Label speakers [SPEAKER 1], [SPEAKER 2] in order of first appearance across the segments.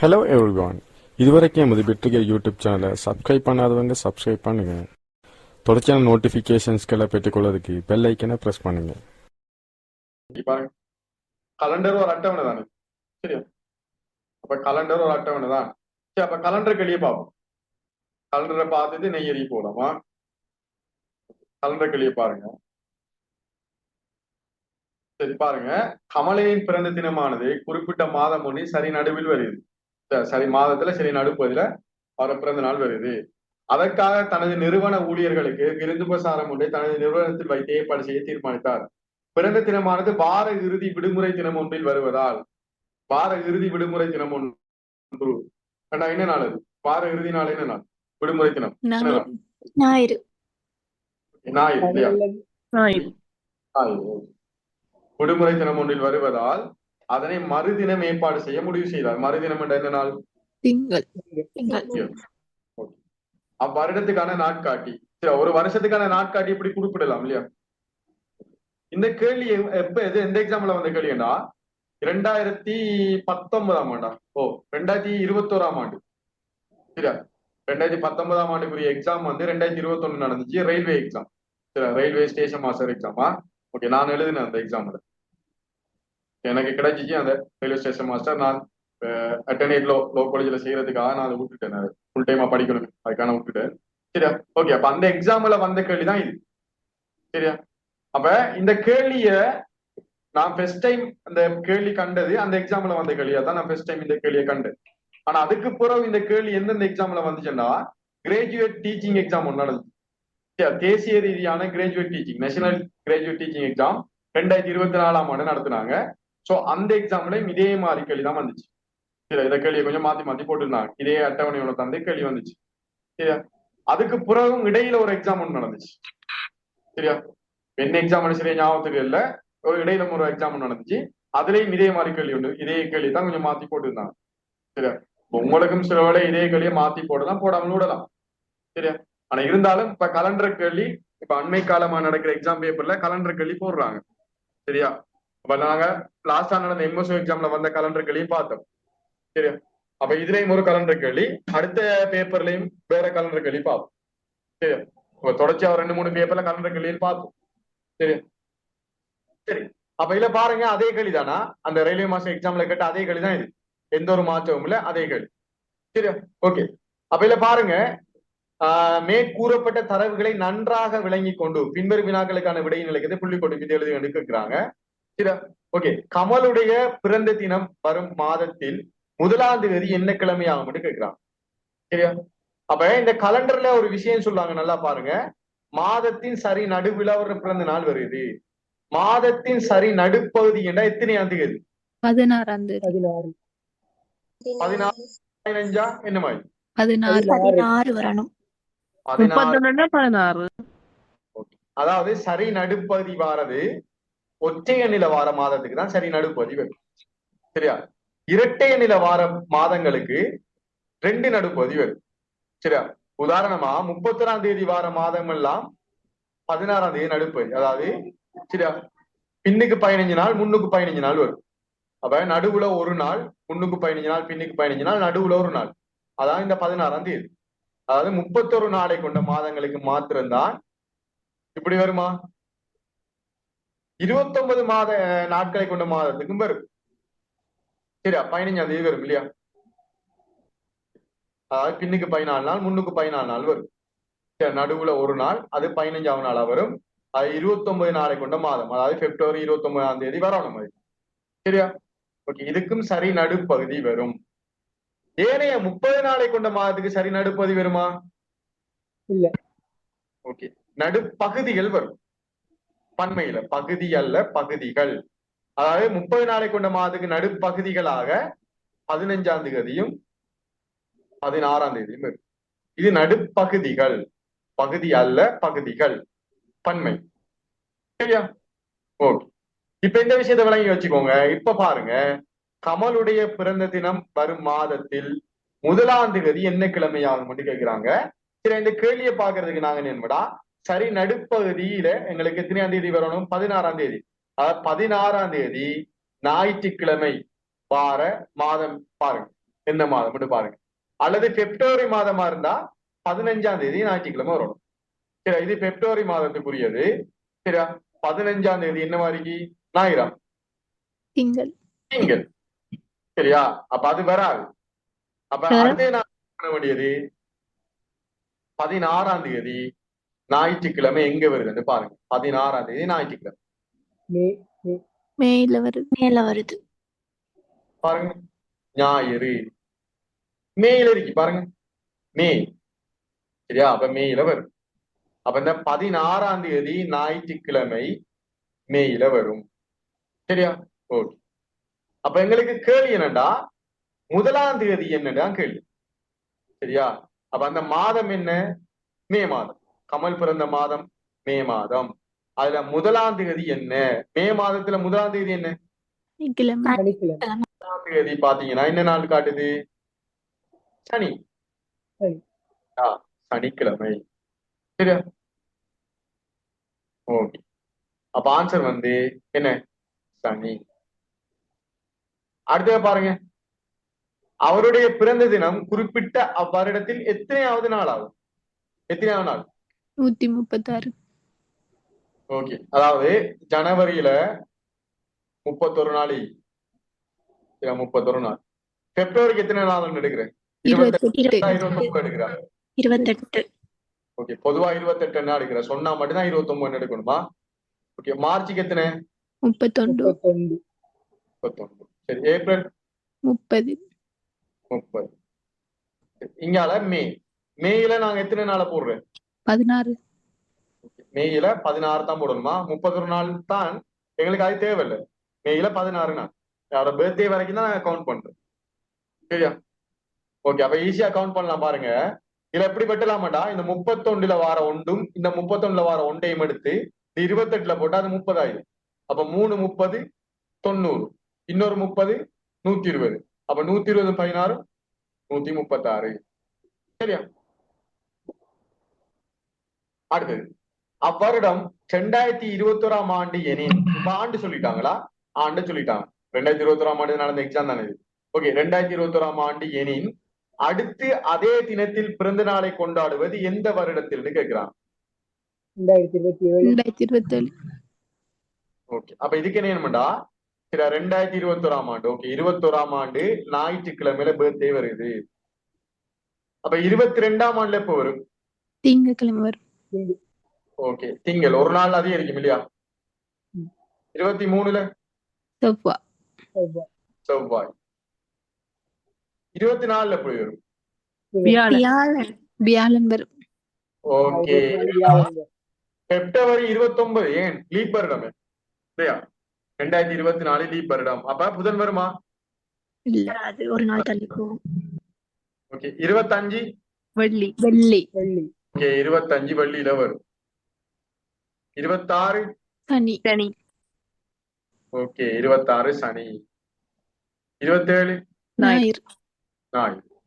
[SPEAKER 1] Hello everyone இதுவரைக்கும் எமது பெற்றிகை யூடியூப் சேனலை சப்ஸ்கிரைப் பண்ணாதவங்க சப்ஸ்கிரைப் பண்ணுங்க. தொடர்ச்சியான நோட்டிஃபிகேஷன்ஸ்களை பெற்றுக்கொள்வதற்கு பெல் ஐக்கனை ப்ரெஸ் பண்ணுங்க.
[SPEAKER 2] பாருங்க. கலண்டர் ஒரு அட்டவணை தானே. சரியா? அப்ப கலண்டர் ஒரு அட்டவணை தான். சரி அப்ப கலண்டர் வெளியே பார்ப்போம். கலண்டரை பார்த்துட்டு நெய்யறி போலாமா கலண்டர் வெளியே பாருங்க. சரி பாருங்க. கமலையின் பிறந்த தினமானது குறிப்பிட்ட மாதம் ஒன்று சரி நடுவில் வருது சரி மாதத்துல சரி நடுப்பதுல அவர் பிறந்த நாள் வருது. அதற்காக தனது நிறுவன ஊழியர்களுக்கு விருந்துபசாரம் ஒன்றை தனது நிறுவனத்தில் வைத்து ஏற்பாடு செய்ய தீர்மானித்தார். பிறந்த தினமானது வார இறுதி விடுமுறை தினம் ஒன்றில் வருவதால் வார இறுதி விடுமுறை தினம் ஒன்று. அண்ணா, என்ன நாள் அது? வார இறுதி நாள் என்ன நாள்? விடுமுறை தினம்.
[SPEAKER 3] ஞாயிறு.
[SPEAKER 2] ஞாயிறு. விடுமுறை தினம் ஒன்றில் வருவதால் அதனை மறுதினம் ஏற்பாடு செய்ய முடிவு செய்தார். மறுதினம் என்ற என்ன நாள்? அவ்வருடத்துக்கான நாட்காட்டி. சரி ஒரு வருஷத்துக்கான நாட்காட்டி இப்படி குறிப்பிடலாம் இல்லையா? இந்த கேள்வி எப்ப எது எந்த எக்ஸாம்ல வந்த கேள்வினா இரண்டாயிரத்தி பத்தொன்பதாம் ஆண்டா. ஓ ரெண்டாயிரத்தி இருபத்தோராம் ஆண்டு. சரியா? ரெண்டாயிரத்தி பத்தொன்பதாம் ஆண்டுக்குரிய எக்ஸாம் வந்து ரெண்டாயிரத்தி இருபத்தொன்னு நடந்துச்சு ரயில்வே எக்ஸாம் சரியா? ரயில்வே ஸ்டேஷன் மாஸ்டர் எக்ஸாமா ஓகே நான் எழுதினேன் அந்த எக்ஸாம்ல எனக்கு கிடைச்சிச்சு அந்த ரயில்வே ஸ்டேஷன் மாஸ்டர் நான் அட்டனேட் லோ லோ காலேஜில் செய்யறதுக்காக நான் அதை விட்டுட்டேன். அது ஃபுல் டைமா படிக்கணும் அதுக்கான விட்டுட்டேன். சரியா? ஓகே அப்ப அந்த எக்ஸாம்ல வந்த கேள்வி தான் இது. சரியா? அப்ப இந்த கேள்விய நான் ஃபர்ஸ்ட் டைம் அந்த கேள்வி கண்டது அந்த எக்ஸாம்ல வந்த கேள்வியா தான் நான் ஃபர்ஸ்ட் டைம் இந்த கேள்வியை கண்டேன். ஆனா அதுக்கு பிறகு இந்த கேள்வி எந்தெந்த எக்ஸாம்ல வந்துச்சுன்னா கிராஜுவேட் டீச்சிங் எக்ஸாம் ஒன்று நடந்துச்சு சரியா? தேசிய ரீதியான graduate teaching national graduate teaching exam ரெண்டாயிரத்தி இருபத்தி நாலாம் ஆண்டு நடத்துனாங்க. சோ அந்த எக்ஸாம்லயும் இதே மாதிரி கேள்வி தான் வந்துச்சு. இல்ல இந்த கேள்வியை கொஞ்சம் மாத்தி மாத்தி போட்டுருந்தாங்க. இதே அட்டவணையோட தந்து கேள்வி வந்துச்சு. சரியா? அதுக்கு பிறகும் இடையில ஒரு எக்ஸாம் ஒன்று நடந்துச்சு. சரியா? என்ன எக்ஸாம் சரியா ஞாபகத்துக்கு இல்ல. ஒரு இடையில ஒரு எக்ஸாம் ஒன்று நடந்துச்சு. அதுலயும் இதே மாதிரி கேள்வி உண்டு. இதே கேள்வி தான் கொஞ்சம் மாத்தி போட்டுருந்தாங்க. சரியா? உங்களுக்கும் சில வேளை இதே கேள்வியை மாத்தி போடலாம் போடாமல் விடலாம். சரியா? ஆனா இருந்தாலும் இப்ப கலண்டர் கேள்வி இப்ப அண்மை காலமா நடக்கிற எக்ஸாம் பேப்பர்ல கலண்டர் கேள்வி போடுறாங்க. சரியா? அப்ப நாங்க லாஸ்டா நடந்த எம்எஸ்ஓ எக்ஸாம்ல வந்த கலண்டர் கேள்வியும் பார்த்தோம். சரியா? அப்ப இதுலயும் ஒரு கலண்டர் கேள்வி அடுத்த பேப்பர்லயும் வேற கலண்டர் கேள்வி பார்ப்போம் சரியா? இப்ப தொடர்ச்சியா ரெண்டு மூணு பேப்பர்ல கலண்டர் கேள்வியும் பார்ப்போம் சரி சரி. அப்ப இதுல பாருங்க அதே கேள்வி தானா அந்த ரயில்வே மாஸ்டர் எக்ஸாம்ல கேட்ட அதே கேள்வி தான் இது. எந்த ஒரு மாற்றமும் இல்ல அதே கேள்வி சரியா? ஓகே அப்ப இதுல பாருங்க ஆஹ் மேற்கூறப்பட்ட தரவுகளை நன்றாக விளங்கி கொண்டு பின்வரும் வினாக்களுக்கான விடை நிலைக்கத்தை புள்ளி கொண்டு விதை எழுதி எடுக்கிறாங்க ஓகே கமலுடைய பிறந்த தினம் வரும் மாதத்தில் முதலாம் தேதி என்ன கிழமையாகும் கேட்கிறான். சரியா? அப்ப இந்த கலண்டர்ல ஒரு விஷயம் சொல்றாங்க நல்லா பாருங்க. மாதத்தின் சரி நடுவில் அவர் பிறந்த நாள் வருது. மாதத்தின் சரி நடுப்பகுதி என்ற எத்தனையாம் தேதி?
[SPEAKER 3] பதினாறாம் தேதி.
[SPEAKER 4] பதினாறு.
[SPEAKER 2] பதினாறு பதினஞ்சா? என்ன மாதிரி?
[SPEAKER 3] பதினாறு. பதினாறு வரணும்.
[SPEAKER 2] பதினாறு.
[SPEAKER 4] முப்பத்தொன்னு பதினாறு.
[SPEAKER 2] அதாவது சரி நடுப்பகுதி வாரது. ஒற்றைய நில வார மாதத்துக்கு தான் சரி நடுப்பதி வைக்கும் சரியா? இரட்டைய நில வார மாதங்களுக்கு ரெண்டு நடுப்பதி வரும் சரியா? உதாரணமா முப்பத்தொராம் தேதி வார மாதம் எல்லாம் பதினாறாம் தேதி நடுப்பதி அதாவது சரியா? பின்னுக்கு பதினஞ்சு நாள் முன்னுக்கு பதினஞ்சு நாள் வரும். அப்ப நடுவுல ஒரு நாள் முன்னுக்கு பதினஞ்சு நாள் பின்னுக்கு பதினஞ்சு நாள் நடுவுல ஒரு நாள். அதான் இந்த பதினாறாம் தேதி. அதாவது முப்பத்தொரு நாளை கொண்ட மாதங்களுக்கு மாத்திரம்தான் இப்படி வருமா? இருபத்தொன்பது மாத நாட்களை கொண்ட மாதத்துக்கும் வரும் சரியா? பதினஞ்சாம் தேதி வரும் இல்லையா? அதாவது பின்னுக்கு பதினாலு நாள் முன்னுக்கு பதினாலு நாள் வரும். சரி, நடுவுல ஒரு நாள் அது பதினஞ்சாவது நாளா வரும். அது இருபத்தொன்பது நாளை கொண்ட மாதம். அதாவது பிப்ரவரி இருபத்தொன்பதாம் தேதி வரணும் அது சரியா? ஓகே இதுக்கும் சரி நடுப்பகுதி வரும். ஏனைய முப்பது நாளை கொண்ட மாதத்துக்கு சரி நடுப்பகுதி வருமா?
[SPEAKER 4] இல்ல.
[SPEAKER 2] ஓகே நடுப்பகுதிகள் வரும். பன்மையில பகுதி அல்ல பகுதிகள். அதாவது முப்பது நாளை கொண்ட மாதத்துக்கு நடுப்பகுதிகளாக பதினஞ்சாம் தேதியும் பதினாறாம் தேதியும் இருக்கு. இது நடுப்பகுதிகள் பகுதி அல்ல பகுதிகள். பன்மை. சரியா? ஓகே. இப்ப இந்த விஷயத்தை விளங்கி வச்சுக்கோங்க. இப்ப பாருங்க. கமலுடைய பிறந்த தினம் வரும் மாதத்தில் முதலாம் தேதி என்ன கிழமையாகும் கேட்கிறாங்க சரி இந்த கேள்வியை பாக்குறதுக்கு நாங்க என்னடா சரி நடுப்பகுதியில எங்களுக்கு எத்தனையாம் தேதி வரணும்? பதினாறாம் தேதி. அதாவது பதினாறாம் தேதி ஞாயிற்றுக்கிழமை வார மாதம் பாருங்க. என்ன மாதம்னு பாருங்க. அல்லது பிப்ரவரி மாதமா இருந்தா பதினஞ்சாம் தேதி ஞாயிற்றுக்கிழமை வரணும். சரி இது பிப்ரவரி மாதத்துக்குரியது. சரியா? பதினஞ்சாம் தேதி என்ன மாதிரி ஞாயிறா
[SPEAKER 3] திங்கள்.
[SPEAKER 2] திங்கள். சரியா? அப்ப அது வராது. அப்ப. அடுத்து நான் பண்ண வேண்டியது? பதினாறாம் தேதி ஞாயிற்றுக்கிழமை எங்க வருதுன்னு பாருங்க. பதினாறாம் தேதி ஞாயிற்றுக்கிழமை.
[SPEAKER 4] மே
[SPEAKER 3] மேல வருது மேல வருது.
[SPEAKER 2] பாருங்க. ஞாயிறு. மேயில இருக்கு பாருங்க. மே. சரியா? அப்ப மேயில வரும். அப்ப இந்த பதினாறாம் தேதி ஞாயிற்றுக்கிழமை மேயில வரும். சரியா? ஓகே. அப்ப எங்களுக்கு கேள்வி என்னடா முதலாம் தேதி என்னடா கேள்வி. சரியா? அப்ப அந்த மாதம் என்ன? மே மாதம். கமல் பிறந்த மாதம் மே மாதம். அதுல முதலாம் தேதி என்ன? மே மாதத்துல முதலாம் தேதி என்ன? முதலாம் தேதி பாத்தீங்கன்னா என்ன நாள் காட்டுது? சனி. சனிக்கிழமை. சரியா? ஓகே. அப்ப ஆன்சர் வந்து என்ன? சனி. அடுத்தது பாருங்க. அவருடைய பிறந்த தினம் குறிப்பிட்ட அவ்வருடத்தில் எத்தனையாவது நாள் ஆகும்? எத்தனையாவது நாள்?
[SPEAKER 3] நூத்தி முப்பத்தாறு.
[SPEAKER 2] ஓகே. அதாவது ஜனவரியில முப்பத்தொரு நாள் இல்ல, முப்பத்தொரு நாள். பிப்ரவரிக்கு எத்தனை நாள் எடுக்கிறேன்?
[SPEAKER 3] இருபத்தெட்டு.
[SPEAKER 2] ஓகே. பொதுவா இருபத்தெட்டு என்ன எடுக்கிற சொன்னா மட்டும்தான் இருபத்தொன்பது எடுக்கணுமா? ஓகே. மார்ச்சுக்கு எத்தனை?
[SPEAKER 3] முப்பத்தொண்டு
[SPEAKER 2] முப்பத்தொன்பது சரி. ஏப்ரல்?
[SPEAKER 3] முப்பது.
[SPEAKER 2] முப்பது. இங்கால மே. மேயில நாங்க எத்தனை நாளை போடுறோம்
[SPEAKER 3] பதினாறு.
[SPEAKER 2] மேயில பதினாறு தான் போடணுமா? முப்பத்தொரு நாள் தான் எங்களுக்கு அது தேவையில்லை. மேயில பதினாறு நாள். யாரோட பர்த்டே வரைக்கும் தான் நாங்க கவுண்ட் பண்றோம். சரியா? ஓகே அப்ப ஈஸியா கவுண்ட் பண்ணலாம் பாருங்க. இதுல எப்படி வெட்டலாமாடா? இந்த முப்பத்தொண்டுல வார ஒன்றும் இந்த முப்பத்தொண்டுல வார ஒன்றையும் எடுத்து இந்த இருபத்தெட்டுல போட்டா அது முப்பதாயிரம். அப்ப மூணு முப்பது தொண்ணூறு. இன்னொரு முப்பது நூத்தி இருபது. அப்ப நூத்தி இருபது பதினாறு நூத்தி முப்பத்தாறு. சரியா? அடுத்தது அவ்வருடம் ரெண்டாயிரத்தி இருபத்தி ஓராம் ஆண்டு எனின் இப்ப ஆண்டு சொல்லிட்டாங்களா? ஆண்டு சொல்லிட்டாங்க. ரெண்டாயிரத்தி இருபத்தி ஓராம் ஆண்டு நடந்த எக்ஸாம் தானே இது. ஓகே ரெண்டாயிரத்தி இருபத்தி ஓராம் ஆண்டு எனின் அடுத்து அதே தினத்தில் பிறந்த நாளை கொண்டாடுவது எந்த வருடத்தில்னு
[SPEAKER 3] இருபத்தேழு.
[SPEAKER 2] ஓகே அப்ப இதுக்கு என்ன என்னமாடா சரி ரெண்டாயிரத்தி இருபத்தி ஓராம் ஆண்டு. ஓகே இருபத்தி ஓராம் ஆண்டு ஞாயிற்றுக்கிழமையில பர்த்டே வருது. அப்ப இருபத்தி ரெண்டாம் ஆண்டுல எப்ப வரும்?
[SPEAKER 3] திங்கக்கிழமை வரும்.
[SPEAKER 2] ஓகே. திங்கள். ஒரு நாள் அதிகம் இருக்கும் இல்லையா. இருபத்தி மூணுல?
[SPEAKER 3] செவ்வா
[SPEAKER 4] செவ்வாய்.
[SPEAKER 2] செவ்வாய். இருபத்தி நாலுல எப்படி வரும்.
[SPEAKER 4] வியாழன்.
[SPEAKER 2] ஓகே. பிப்ரவரி இருபத்தி ஒன்பது ஏன்? லீப் வருடமே. இல்லையா? ரெண்டாயிரத்தி இருபத்தி நாலு லீப் வருடம். அப்ப புதன் வருமா?
[SPEAKER 3] இல்ல. அது ஒரு நாள் தள்ளி போகும்
[SPEAKER 2] ஓகே. இருபத்தஞ்சு?
[SPEAKER 4] வெள்ளி.
[SPEAKER 3] வெள்ளி.
[SPEAKER 4] வெள்ளி.
[SPEAKER 2] ஓகே இருபத்தஞ்சு வெள்ளியில வரும். இருபத்தாறு?
[SPEAKER 3] சனி.
[SPEAKER 4] சனி.
[SPEAKER 2] ஓகே இருபத்தாறு சனி. இருபத்தேழு?
[SPEAKER 3] ஞாயிறு.
[SPEAKER 2] ஞாயிறு.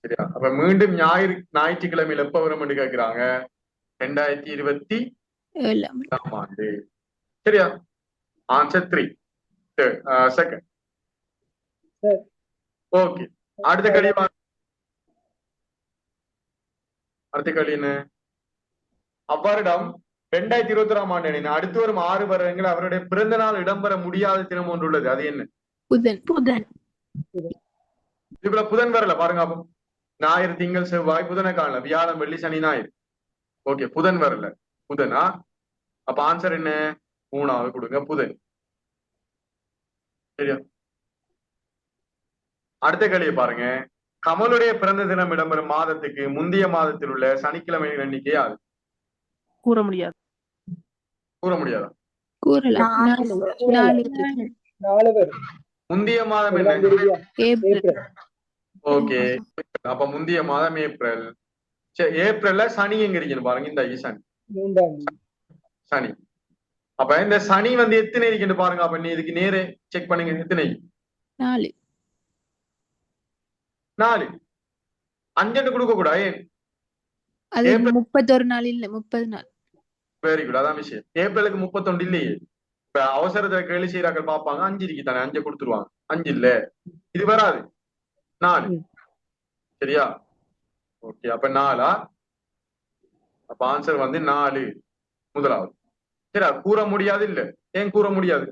[SPEAKER 2] சரியா. அப்ப மீண்டும் ஞாயிறு ஞாயிற்றுக்கிழமையில எப்ப வரும்னு கேக்குறாங்க? ரெண்டாயிரத்தி இருபத்தி
[SPEAKER 3] ஏழாம்
[SPEAKER 2] ஆண்டு. சரியா? Answer three second. ஓகே அடுத்த கடி வா- அடுத்த கடி என்ன? அவ்வருடம் ரெண்டாயிரத்தி இருபத்தி ஓராம் ஆண்டு எனின்? அடுத்து வரும் ஆறு வருடங்கள் அவருடைய பிறந்த நாள் இடம்பெற முடியாத தினம் ஒன்று உள்ளது. அது என்ன?
[SPEAKER 3] புதன். புதன்.
[SPEAKER 2] புதன் வரல. பாருங்க அப்போ. ஞாயிறு திங்கள் செவ்வாய் புதனை காணல வியாழன் வெள்ளி சனி ஞாயிறு. ஓகே புதன் வரல. புதனா? அப்ப ஆன்சர் என்ன? மூணாவது கொடுங்க புதன். சரியா? அடுத்த கேள்வியை பாருங்க. கமலுடைய பிறந்த தினம் இடம்பெறும் மாதத்துக்கு முந்தைய மாதத்தில் உள்ள சனிக்கிழமையின் எண்ணிக்கை அது
[SPEAKER 4] கூற முடியாது.
[SPEAKER 2] கூற முடியாதா? முந்தைய மாதம் என்ன? ஓகே. அப்ப முந்தைய மாதம் ஏப்ரல். சரி ஏப்ரல்ல சனி எங்க இருக்குன்னு பாருங்க. இந்த சனி. சனி. அப்ப இந்த சனி வந்து எத்தனை இருக்குன்னு பாருங்க. அப்ப நீ இதுக்கு நேரே செக் பண்ணுங்க. எத்தனை
[SPEAKER 3] நாலு.
[SPEAKER 2] நாலு. அஞ்செண்டு கொடுக்க கூடாது?
[SPEAKER 3] அது. முப்பத்தொரு நாள் இல்ல முப்பது நாள்.
[SPEAKER 2] வெரி குட் அதான் விஷயம். ஏப்ரலுக்கு முப்பத்தொண்டு இல்லையே. இப்ப அவசரத்துல கேள்வி செய்யறாக்கள் பார்ப்பாங்க. அஞ்சு இருக்கு தானே. அஞ்சு கொடுத்துருவாங்க. அஞ்சு இல்ல. இது வராது. நாலு. சரியா? ஓகே அப்ப நாலா? அப்ப ஆன்சர் வந்து நாலு. முதலாவது. சரியா? கூற முடியாது இல்ல. ஏன் கூற முடியாது?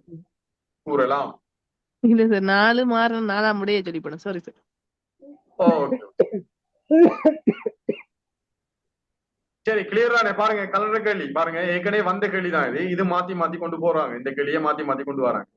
[SPEAKER 2] கூறலாம்.
[SPEAKER 5] இல்ல சார் நாலு மாற நாலாம் முடிய சொல்லி போனேன். சாரி சார்
[SPEAKER 2] Oh, சரி கிளியரானே பாருங்க கலர் கேள்வி. பாருங்க ஏற்கனவே வந்த கேள்வி தான் இது. இது மாத்தி மாத்தி கொண்டு போறாங்க. இந்த கேள்வியை மாத்தி மாத்தி கொண்டு வராங்க.